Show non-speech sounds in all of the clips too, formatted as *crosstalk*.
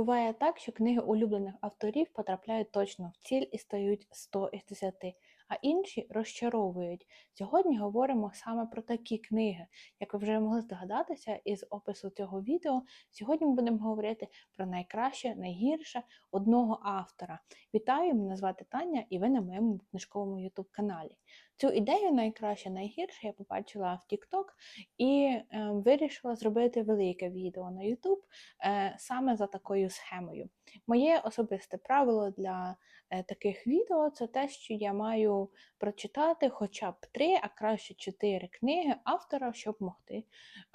Буває так, що книги улюблених авторів потрапляють точно в ціль і стають 100 із 10, а інші розчаровують. Сьогодні говоримо саме про такі книги. Як ви вже могли здогадатися із опису цього відео, сьогодні ми будемо говорити про найкраще, найгірше одного автора. Вітаю, мене звати Таня, і ви на моєму книжковому youtube каналі. Цю ідею найкраще, найгірше я побачила в TikTok і е, вирішила зробити велике відео на YouTube е, саме за такою схемою. Моє особисте правило для е, таких відео це те, що я маю прочитати хоча б три, а краще чотири книги автора, щоб могти е,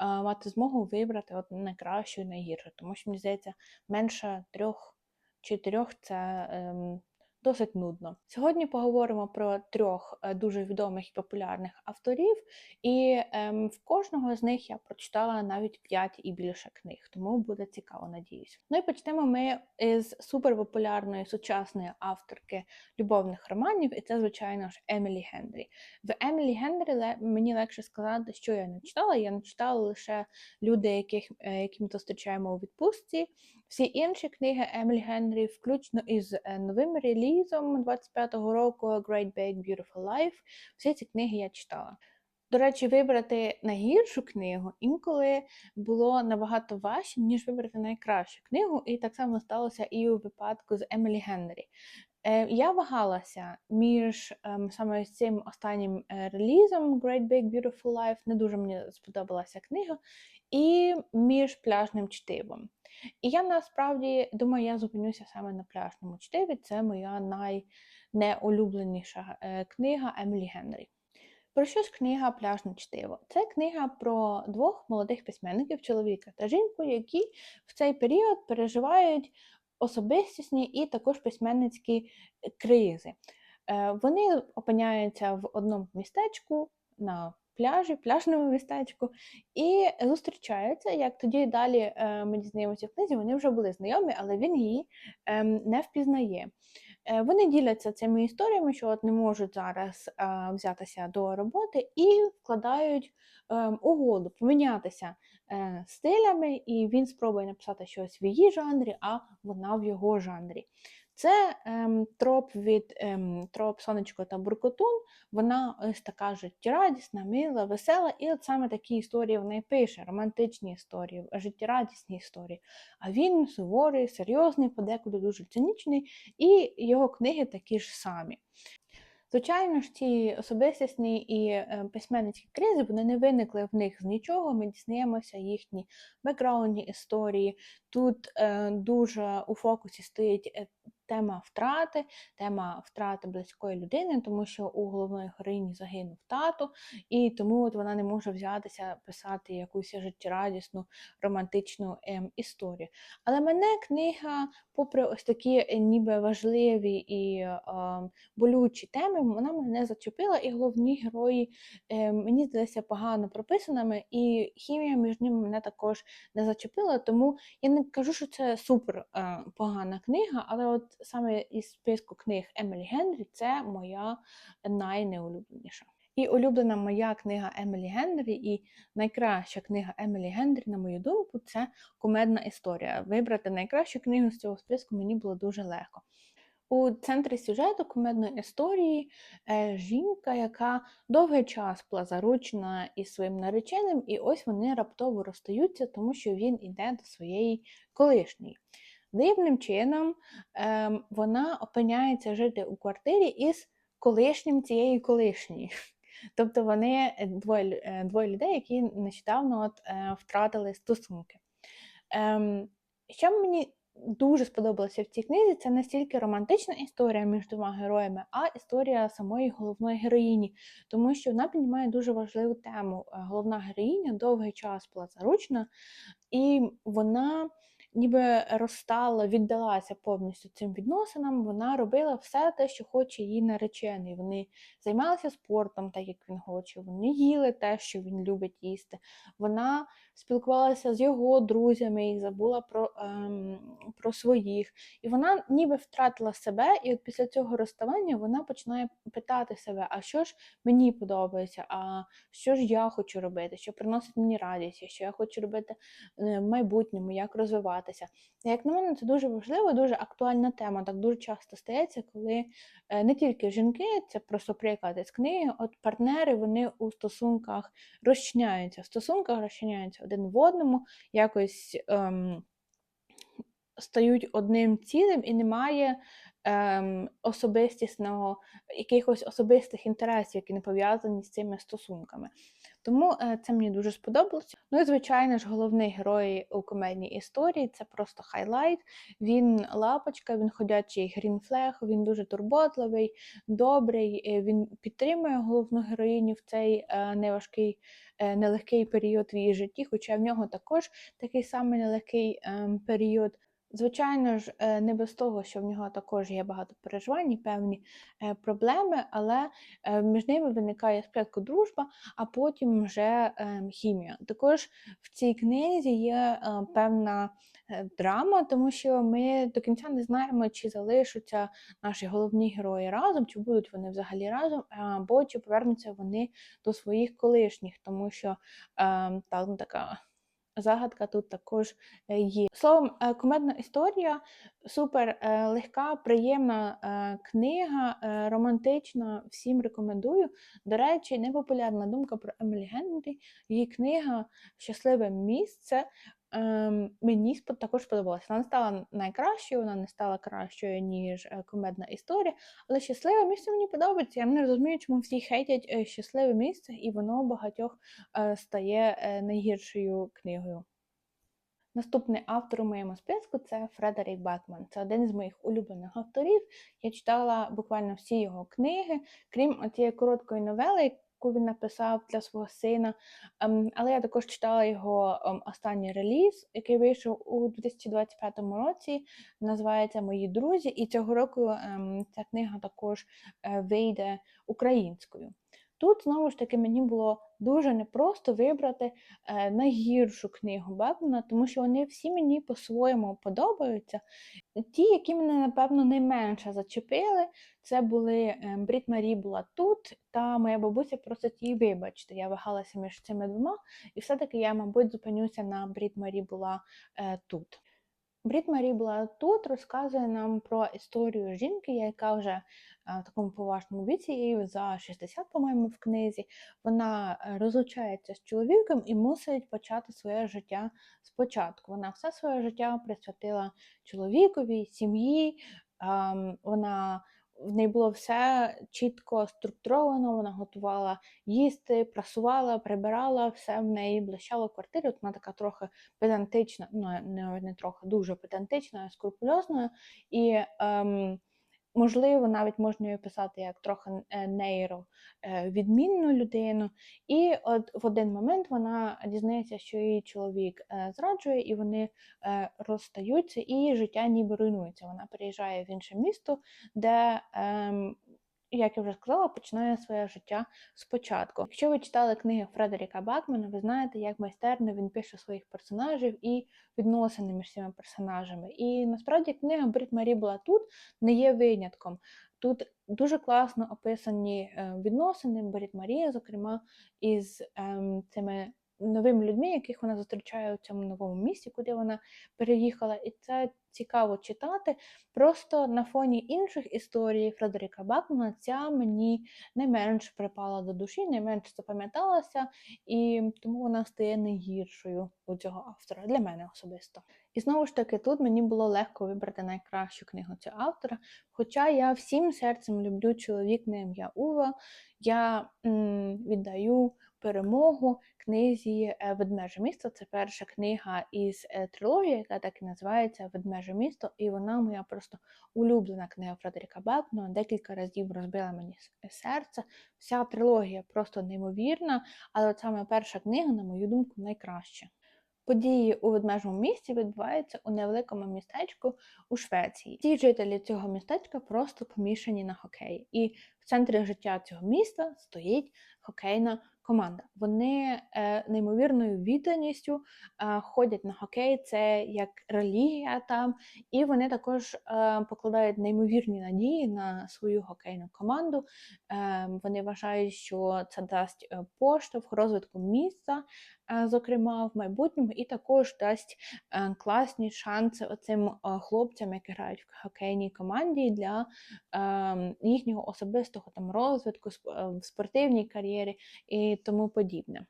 мати змогу вибрати от найкращу і найгіршу. Тому що мені здається, менше трьох-чотирьох це. Ем, досить нудно. Сьогодні поговоримо про трьох е, дуже відомих і популярних авторів, і ем, в кожного з них я прочитала навіть п'ять і більше книг, тому буде цікаво, надіюсь. Ну і почнемо ми із суперпопулярної сучасної авторки любовних романів, і це, звичайно ж, Емілі Генрі. В Емілі Генрі мені легше сказати, що я не читала. Я не читала лише люди, яких, е, які ми зустрічаємо у відпустці. Всі інші книги Емілі Генрі, включно із е, новим релізом 25-го року Great Big Beautiful Life, всі ці книги я читала. До речі, вибрати найгіршу книгу інколи було набагато важче, ніж вибрати найкращу книгу, і так само сталося і у випадку з Емілі Генрі. Е, я вагалася між ем, саме цим останнім е, релізом Great Big Beautiful Life, не дуже мені сподобалася книга, і між пляжним чтивом. І я насправді думаю, я зупинюся саме на пляжному чтиві. Це моя найнеулюбленіша е, книга Емілі Генрі. Про що ж книга Пляжне чтиво? Це книга про двох молодих письменників, чоловіка та жінку, які в цей період переживають особистісні і також письменницькі кризи. Е, вони опиняються в одному містечку на пляжі, пляжному містечку, і зустрічаються. Як тоді далі е, ми дізнаємося в книзі, вони вже були знайомі, але він її ем, не впізнає. Е, вони діляться цими історіями, що от не можуть зараз взятися до роботи, і вкладають ем, угоду помінятися стилями, і він спробує написати щось в її жанрі, а вона в його жанрі. Це ем, троп від ем, троп сонечко та буркотун. Вона ось така життєрадісна, мила, весела, і от саме такі історії вона пише: романтичні історії, життєрадісні історії. А він суворий, серйозний, подекуди дуже цинічний, і його книги такі ж самі. Звичайно ж, ці особистісні і е, письменницькі кризи вони не виникли в них з нічого. Ми дізнаємося їхні бекграундні історії. Тут е, дуже у фокусі стоїть е, тема втрати, тема втрати близької людини, тому що у головної героїні загинув тато, і тому от вона не може взятися писати якусь життєрадісну романтичну ем, історію. Але мене книга, попри ось такі е, ніби важливі і е, болючі теми, вона мене зачепила, і головні герої е, мені здалися погано прописаними, і хімія між ними мене також не зачепила. Тому я не кажу, що це супер е, погана книга, але от саме із списку книг Емілі Генрі це моя найнеулюбленіша. І улюблена моя книга Емілі Генрі, і найкраща книга Емілі Генрі, на мою думку, це кумедна історія. Вибрати найкращу книгу з цього списку мені було дуже легко. У центрі сюжету кумедної історії е, жінка, яка довгий час була заручена із своїм нареченим, і ось вони раптово розстаються, тому що він іде до своєї колишньої. Дивним чином ем, вона опиняється жити у квартирі із колишнім цієї колишньої. *laughs* Тобто вони е, двоє е, двоє людей, які нещодавно от, е, втратили стосунки. Ем, Що мені дуже сподобалося в цій книзі, це не стільки романтична історія між двома героями, а історія самої головної героїні, тому що вона піднімає дуже важливу тему. Головна героїня довгий час була заручна, і вона ніби розстала, віддалася повністю цим відносинам, вона робила все те, що хоче її наречений. Вони займалися спортом, так як він хоче, вони їли те, що він любить їсти. Вона спілкувалася з його друзями і забула про ем, про своїх. І вона ніби втратила себе, і от після цього розставання вона починає питати себе, а що ж мені подобається, а що ж я хочу робити, що приносить мені радість, що я хочу робити е, в майбутньому, як розвивати розвиватися. Як на мене, це дуже важливо, дуже актуальна тема. Так дуже часто стається, коли е, не тільки жінки, це просто приклад із книги, от партнери вони у стосунках розчиняються, в стосунках розчиняються один в одному, якось ем, стають одним цілим і немає ем, особистісного, якихось особистих інтересів, які не пов'язані з цими стосунками. Тому е, це мені дуже сподобалося. Ну і звичайно ж, головний герой у комедній історії це просто хайлайт. Він лапочка, він ходячий грінфлег, він дуже турботливий, добрий. е, Він підтримує головну героїню в цей е, неважкий, нелегкий період в її житті, хоча в нього також такий самий нелегкий ем, період. Звичайно ж, е, не без того, що в нього також є багато переживань і певні е, проблеми, але е, між ними виникає спочатку дружба, а потім вже ем, хімія. Також в цій книзі є певна драма, тому що ми до кінця не знаємо, чи залишаться наші головні герої разом, чи будуть вони взагалі разом, або чи повернуться вони до своїх колишніх, тому що ем, там така. Загадка тут також е, є. Словом, кумедна історія супер е, легка, приємна е, книга, е, романтична. Всім рекомендую. До речі, непопулярна думка про Емілі Генрі. Її книга Щасливе місце. Ем, Мені також сподобалася. Вона не стала найкращою, вона не стала кращою, ніж е, комедна історія. Але щасливе місце мені подобається. Я не розумію, чому всі хейтять е, щасливе місце, і воно багатьох е, стає найгіршою книгою. Наступний автор у моєму списку це Фредерік Бекман. Це один з моїх улюблених авторів. Я читала буквально всі його книги, крім тієї короткої новели, яку він написав для свого сина. Ем, Але я також читала його ем, останній реліз, який вийшов у 2025 році. Називається Мої друзі. І цього року ем, ця книга також е, вийде українською. Тут знову ж таки мені було дуже непросто вибрати е, найгіршу книгу Бекмана, тому що вони всі мені по-своєму подобаються. Ті, які мене, напевно, найменше зачепили, це були е, Брід Марі була тут, та моя бабуся просить її вибачте. Я вагалася між цими двома, і все-таки я, мабуть, зупинюся на Брід Марі була е, тут. Брід Марі була тут, розказує нам про історію жінки, яка вже е, в такому поважному віці, їй за 60, по-моєму, в книзі. Вона е, розлучається з чоловіком і мусить почати своє життя спочатку. Вона все своє життя присвятила чоловікові, сім'ї. ем, Вона в неї було все чітко структуровано, вона готувала їсти, прасувала, прибирала, все в неї блищало квартиру. Вона така трохи педантична, ну не, не трохи, дуже педантична, скрупульозною. І ем, можливо, навіть можна її писати як трохи е, нейро е, людину. І от в один момент вона дізнається, що її чоловік е, зраджує, і вони розстаються, і життя ніби руйнується. Вона переїжджає в інше місто, де. Як я вже сказала, починає своє життя спочатку. Якщо ви читали книги Фредеріка Бакмана, ви знаєте, як майстерно він пише своїх персонажів і відносини між цими персонажами. І насправді книга Брід Марі була тут не є винятком. Тут дуже класно описані е, відносини Брід Марії, зокрема, із ем, цими новими людьми, яких вона зустрічає у цьому новому місті, куди вона переїхала. І це цікаво читати. Просто на фоні інших історій Фредеріка Бакмана ця мені найменш припала до душі, найменш запам'яталася, і тому вона стає найгіршою у цього автора для мене особисто. І знову ж таки, тут мені було легко вибрати найкращу книгу цього автора. Хоча я всім серцем люблю чоловік на ім'я Ува, я м, віддаю перемогу книзі е, Ведмеже місто. Це перша книга із е, трилогії, яка так і називається Ведмеже місто, і вона моя просто улюблена книга Фредеріка Бекмана. Декілька разів розбила мені серце. Вся трилогія просто неймовірна, але от саме перша книга, на мою думку, найкраща. Події у ведмежому місті відбуваються у невеликому містечку у Швеції. Ті жителі цього містечка просто помішані на хокеї. І в центрі життя цього міста стоїть хокейна команда. Вони е, неймовірною відданістю е, ходять на хокей, це як релігія там, і вони також е, покладають неймовірні надії на свою хокейну команду. Е, вони вважають, що це дасть е, поштовх розвитку міста зокрема, в майбутньому, і також дасть е, класні шанси оцим е, хлопцям, які грають в хокейній команді для ем, їхнього особистого там розвитку в спортивній кар'єрі і тому подібне.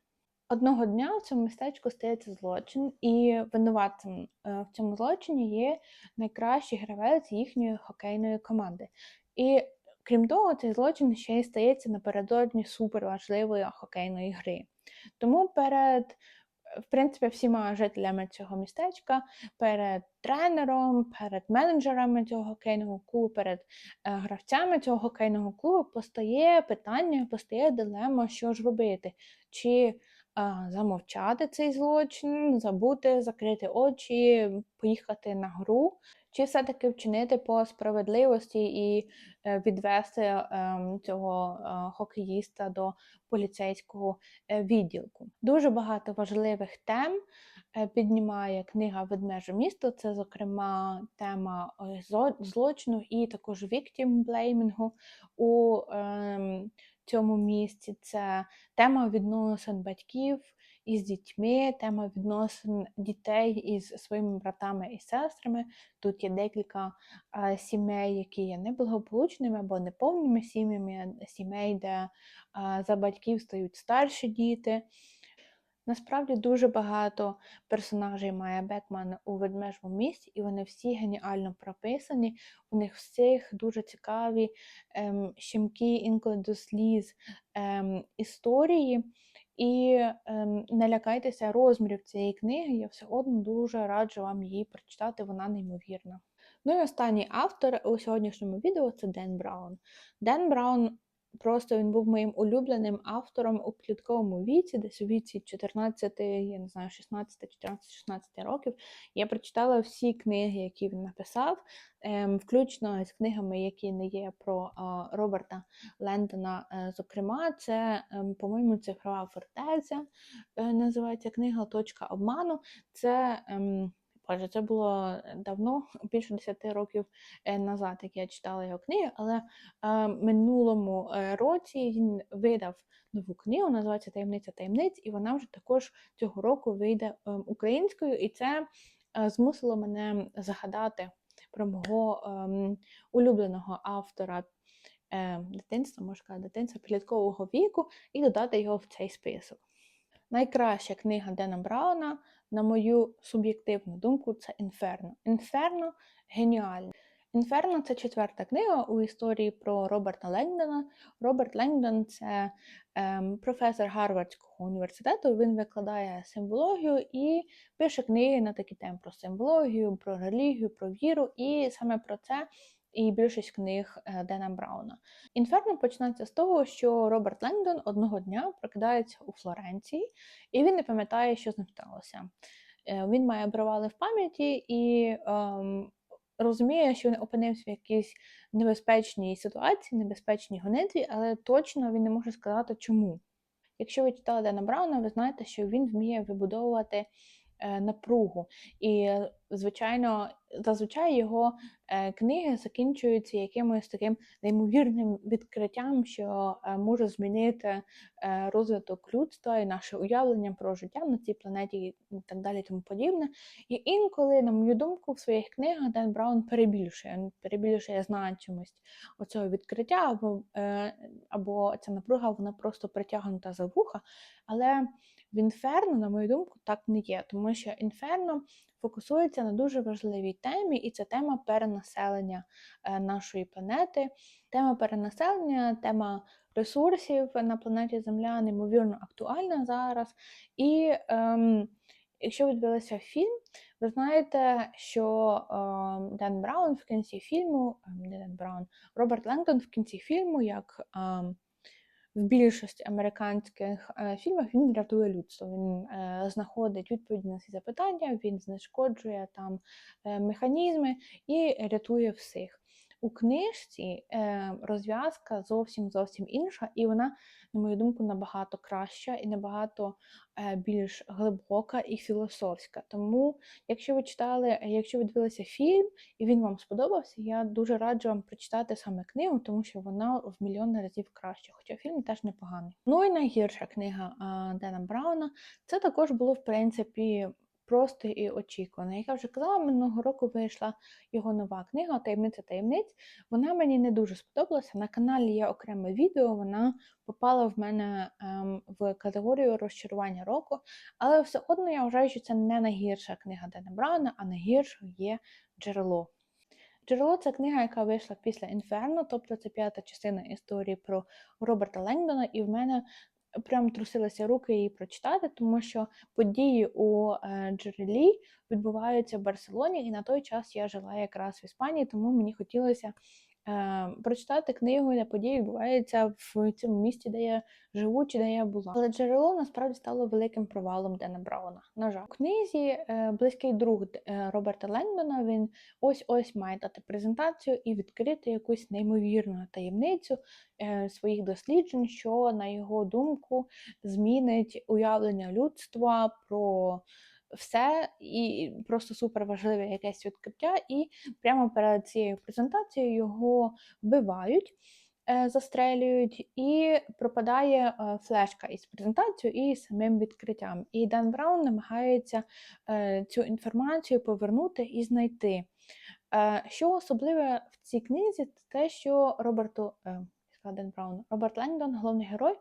Одного дня в цьому містечку стається злочин, і винуватцем в цьому злочині є найкращий гравець їхньої хокейної команди. І крім того, цей злочин ще й стається напередодні суперважливої хокейної гри. Тому перед в принципі, всіма жителями цього містечка, перед тренером, перед менеджерами цього хокейного клубу, перед е, гравцями цього хокейного клубу постає питання, постає дилема, що ж робити. Чи е, замовчати цей злочин, забути, закрити очі, поїхати на гру, чи все-таки вчинити по справедливості і е, відвести ем, цього е, хокеїста до поліцейського е, відділку. Дуже багато важливих тем піднімає книга Ведмеже місто. Це, зокрема, тема злочину і також віктім-блеймінгу у ем, цьому місці. Це тема відносин батьків із дітьми, тема відносин дітей із своїми братами і сестрами. Тут є декілька сімей, які є неблагополучними або неповними сім'ями, сімей, де за батьків стають старші діти. Насправді дуже багато персонажей має Бекман у ведмежому місті, і вони всі геніально прописані. У них всіх дуже цікаві ем, щемкі, інколи до сліз ем, історії. І ем, не лякайтеся розмірів цієї книги, я все одно дуже раджу вам її прочитати, вона неймовірна. Ну і останній автор у сьогоднішньому відео це Ден Браун. Ден Браун Просто він був моїм улюбленим автором у підлітковому віці, десь у віці 14, я не знаю, 16, 14, 16 років. Я прочитала всі книги, які він написав, ем, включно з книгами, які не є про Роберта Лендона. Е, зокрема, це, ем, по-моєму, цифрова фортеця е, називається книга Точка обману. Це ем, Боже, це було е, давно, *laughs* більше 10 років е, назад, як я читала його книги, але е, минулому е, році він видав нову книгу, називається Таємниця таємниць, і вона вже також цього року вийде українською, і це змусило мене згадати про мого е, улюбленого автора. Дитинства, можна сказати, дитинства підліткового віку, і додати його в цей список. Найкраща книга Дена Брауна на мою суб'єктивну думку, це Інферно. Інферно геніальне. Інферно це четверта книга у історії про Роберта Ленгдона. Роберт Ленгдон це ем, професор Гарвардського університету. Він викладає символогію і пише книги на такі теми про символогію, про релігію, про віру. І саме про це і більшість книг е, Дена Брауна. Інферно починається з того, що Роберт Лендон одного дня прокидається у Флоренції, і він не пам'ятає, що з ним сталося. Е, він має провали в пам'яті і ем, розуміє, що він опинився в якійсь небезпечній ситуації, небезпечній гонитві, але точно він не може сказати, чому. Якщо ви читали Дена Брауна, ви знаєте, що він вміє вибудовувати Е, напругу. І, звичайно, зазвичай його е, книги закінчуються якимось таким неймовірним відкриттям, що е, може змінити розвиток людства і наше уявлення про життя на цій планеті і так далі, тому подібне. І інколи, на мою думку, в своїх книгах Ден Браун перебільшує, перебільшує значимість оцього відкриття, або або ця напруга вона просто притягнута за вуха. Але в інферно, на мою думку, так не є, тому що інферно фокусується на дуже важливій темі, і це тема перенаселення е, нашої планети. Тема перенаселення, тема ресурсів на планеті Земля неймовірно актуальна зараз. І ем, якщо ви дивилися фільм, ви знаєте, що е, Ден Браун в кінці фільму, ем, не Ден Браун, Роберт Ленгдон в кінці фільму, як е, в більшості американських е, фільмах він рятує людство. Він е, знаходить відповіді на ці запитання, він знешкоджує там е, механізми і рятує всіх. У книжці е, розв'язка зовсім зовсім інша, і вона, на мою думку, набагато краща і набагато е, більш глибока і філософська. Тому, якщо ви читали, якщо ви дивилися фільм і він вам сподобався, я дуже раджу вам прочитати саме книгу, тому що вона в мільйон разів краще, хоча фільм теж непоганий. Ну і найгірша книга е, Дена Брауна це також було в принципі. Просто і очікувано. Як я вже казала, минулого року вийшла його нова книга Таємниця таємниць. Вона мені не дуже сподобалася. На каналі є окреме відео, вона попала в мене ем, в категорію розчарування року, але все одно я вважаю, що це не найгірша книга Дена Брауна, а найгіршою є джерело. Джерело це книга, яка вийшла після Інферно, тобто це п'ята частина історії про Роберта Лендона, і в мене прям трусилися руки її прочитати, тому що події у е, джерелі відбуваються в Барселоні, і на той час я жила якраз в Іспанії, тому мені хотілося е, прочитати книгу, де події відбуваються в цьому місті, де я живу чи де я була. Але джерело насправді стало великим провалом Дена Брауна. На жаль, у книзі е, близький друг е, Роберта Лендона. Він ось ось має дати презентацію і відкрити якусь неймовірну таємницю своїх досліджень, що на його думку змінить уявлення людства про все і просто супер важливе якесь відкриття. І прямо перед цією презентацією його вбивають. е, Застрелюють, і пропадає е, флешка із презентацією і самим відкриттям. І Дан Браун намагається е, цю інформацію повернути і знайти. Що особливе в цій книзі, це те, що Роберту е, сказала Ден Браун, Роберт Лендон, головний герой,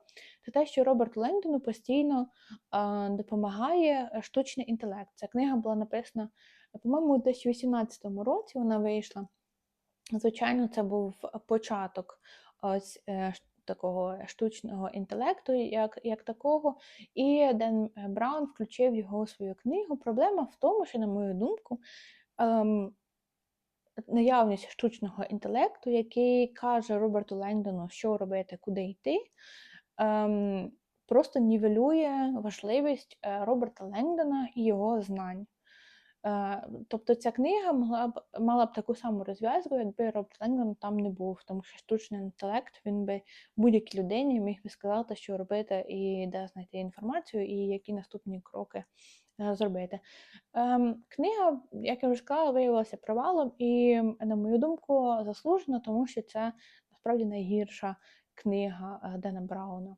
це те, що Роберту Лендону постійно е, допомагає штучний інтелект. Ця книга була написана, по-моєму, десь у 18-му році вона вийшла. Звичайно, це був початок ось е, такого штучного інтелекту, як, як такого. І Ден Браун включив його у свою книгу. Проблема в тому, що, на мою думку, ем, наявність штучного інтелекту, який каже Роберту Лендону, що робити, куди йти, ем, просто нівелює важливість е, Роберта Лендона і його знань. Е, Тобто ця книга могла б мала б таку саму розв'язку, якби Роберт Лендон там не був, тому що штучний інтелект він би будь-якій людині міг би сказати, що робити і де знайти інформацію, і які наступні кроки е, зробити. Ем, Книга, як я вже сказала, виявилася провалом, і, на мою думку, заслужено, тому що це насправді найгірша книга е, Дена Брауна.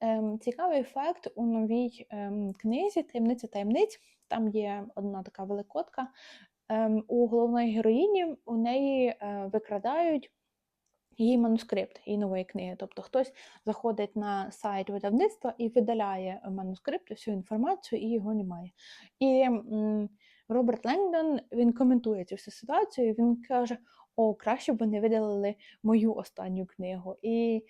Ем, Цікавий факт у новій ем, книзі Таємниця таємниць. Там є одна така великодка. Ем, у головної героїні у неї е, викрадають її манускрипт її нової книги. Тобто хтось заходить на сайт видавництва і видаляє манускрипт, всю інформацію, і його немає. І Роберт Лендон він коментує цю всю ситуацію. Він каже: О, краще б вони видалили мою останню книгу. І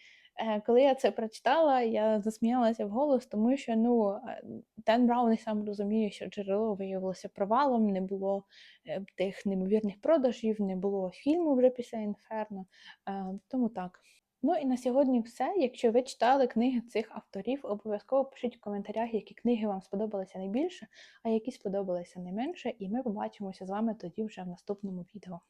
коли я це прочитала, я засміялася вголос, тому що ну е, Ден Браун і сам розуміє, що джерело виявилося провалом, не було е, тих неймовірних продажів, не було фільму вже після Інферно. Е, Тому так. Ну і на сьогодні все. Якщо ви читали книги цих авторів, обов'язково пишіть в коментарях, які книги вам сподобалися найбільше, а які сподобалися найменше, і ми побачимося з вами тоді вже в наступному відео.